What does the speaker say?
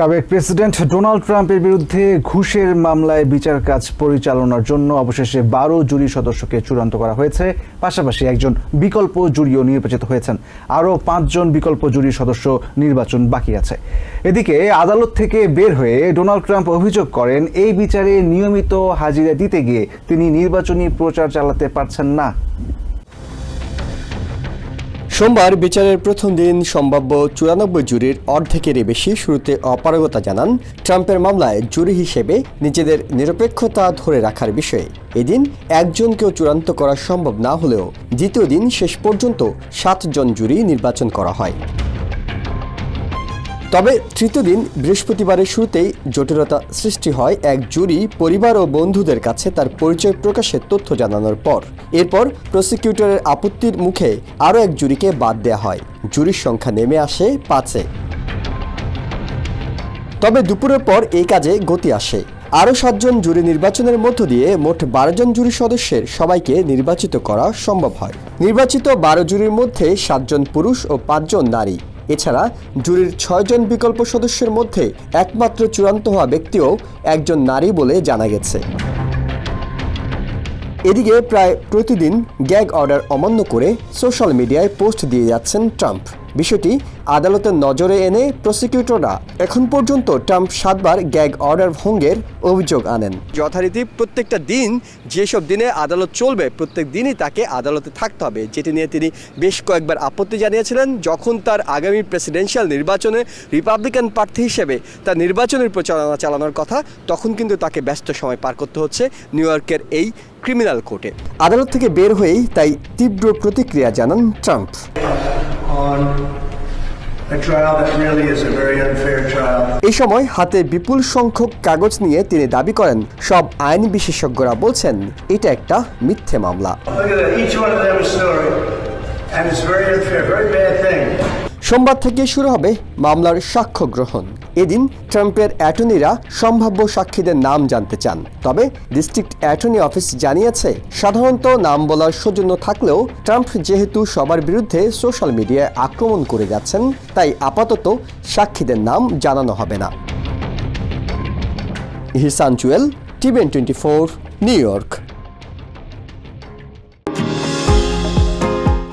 সাবেক president Donald ট্রাম্পের বিরুদ্ধে ঘুষের মামলায় বিচার কাজ পরিচালনার জন্য অবশেষে বারো জুরি সদস্যকে চূড়ান্ত করা হয়েছে। পাশাপাশি একজন বিকল্প জুরিও নির্বাচিত হয়েছেন। আরও পাঁচজন বিকল্প জুরি সদস্য নির্বাচন বাকি আছে। এদিকে আদালত থেকে বের হয়ে ডোনাল্ড ট্রাম্প অভিযোগ করেন, এই বিচারে নিয়মিত হাজিরা দিতে গিয়ে তিনি নির্বাচনী প্রচার চালাতে পারছেন না। সোমবার বিচারের প্রথম দিন সম্ভাব্য চুরানব্বই জুরির অর্ধেকেরই বেশি শুরুতে অপারগতা জানান ট্রাম্পের মামলায় জুরি হিসেবে নিজেদের নিরপেক্ষতা ধরে রাখার বিষয়ে। এদিন একজনকেও চূড়ান্ত করা সম্ভব না হলেও দ্বিতীয় দিন শেষ পর্যন্ত সাতজন জুরি নির্বাচন করা হয়। তবে তৃতীয় দিন বৃহস্পতিবারের শুরুতেই জটিলতা সৃষ্টি হয় এক জুরি পরিবার ও বন্ধুদের কাছে তার পরিচয় প্রকাশের তথ্য জানানোর পর। এরপর প্রসিকিউটরের আপত্তির মুখে আরও এক জুরিকে বাদ দেওয়া হয়। জুরির সংখ্যা নেমে আসে পাঁচে। তবে দুপুরের পর এই কাজে গতি আসে। আরও সাতজন জুরি নির্বাচনের মধ্য দিয়ে মোট বারো জন জুরি সদস্যের সবাইকে নির্বাচিত করা সম্ভব হয়। নির্বাচিত বারো জুরির মধ্যে সাতজন পুরুষ ও পাঁচজন নারী। এছাড়া জুরির ছয়জন বিকল্প সদস্যের মধ্যে একমাত্র চূড়ান্ত হওয়া ব্যক্তিও একজন নারী বলে জানা গেছে। এদিকে প্রায় প্রতিদিন গ্যাগ অর্ডার অমান্য করে সোশ্যাল মিডিয়ায় পোস্ট দিয়ে যাচ্ছেন ট্রাম্প। বিষয়টি আদালতের নজরে এনে প্রসিকিউটররা এখন পর্যন্ত ট্রাম্প সাতবার গ্যাগ অর্ডার ভঙ্গের অভিযোগ আনেন। যথারীতি প্রত্যেকটা দিন যেসব দিনে আদালত চলবে প্রত্যেক দিনই তাকে আদালতে থাকতে হবে। যেটি নিয়ে তিনি বেশ কয়েকবার আপত্তি জানিয়েছিলেন যখন তার আগামী প্রেসিডেন্সিয়াল নির্বাচনে রিপাবলিকান প্রার্থী হিসেবে তার নির্বাচনের প্রচারণা চালানোর কথা তখন কিন্তু তাকে ব্যস্ত সময় পার করতে হচ্ছে নিউ ইয়র্কের এই ক্রিমিনাল কোর্টে। আদালত থেকে বের হয়েই তাই তীব্র প্রতিক্রিয়া জানান ট্রাম্প। এই সময় হাতে বিপুল সংখ্যক কাগজ নিয়ে তিনি দাবি করেন সব আইন বিশেষজ্ঞরা বলছেন এটা একটা মিথ্যে মামলা। সোমবার থেকে শুরু হবে মামলার সাক্ষ্য গ্রহণ। এদিন ট্রাম্পের অ্যাটর্নিরা সম্ভাব্য সাক্ষীদের নাম জানতে চান। তবে ডিস্ট্রিক্ট অ্যাটর্নি অফিস জানিয়েছে, সাধারণত নাম বলার সৌজন্য থাকলেও ট্রাম্প যেহেতু সবার বিরুদ্ধে সোশ্যাল মিডিয়ায় আক্রমণ করে যাচ্ছেন, তাই আপাতত সাক্ষীদের নাম জানানো হবে না। হিসান Jewel TVN twenty four, New York.